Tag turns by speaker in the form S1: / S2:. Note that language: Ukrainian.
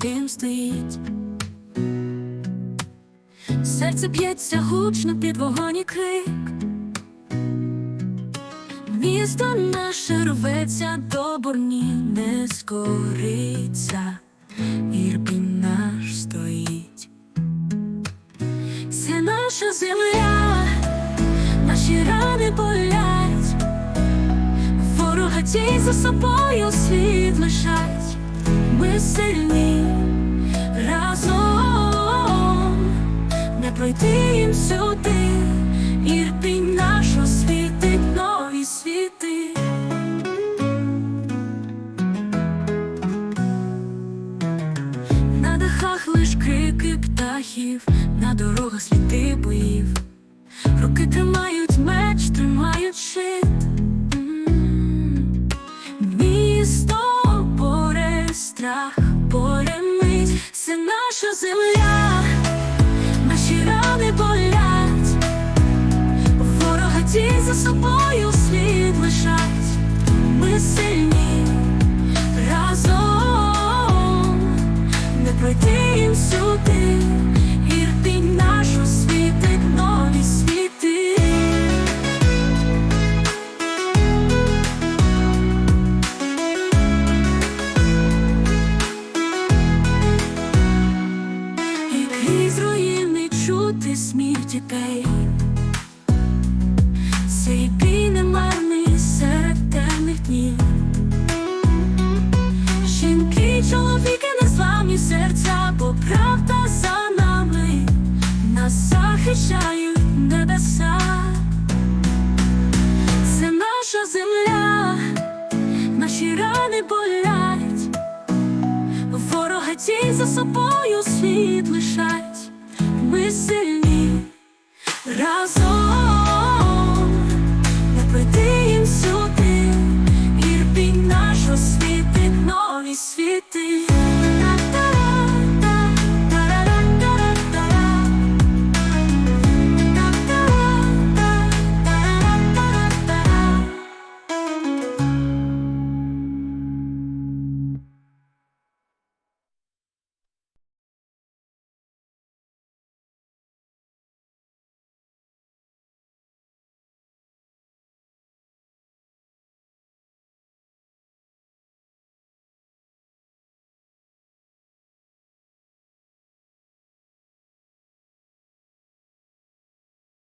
S1: дим стоїть. Серце б'ється гучно під вогонь і крик. Місто наше рветься до бурні, не скориться, Ірпінь наш стоїть. Це наша земля, наші рани болять, ворога тій за собою світ лишать. Ми сильні разом, не пройти їм сюди, Ірпінь наш освітить нові світи. На дахах лиш крики птахів, на дорогах сліди боїв. Це наша земля, наші рани болять, ворога ті за собою слід лишать. Ми сильні дітей. Цей бій не марний серед темних днів. Жінки, чоловіки, незламні серця, бо правда за нами нас захищають небеса. Це наша земля, наші рани болять, ворога ті за собою світ лишать. Разом.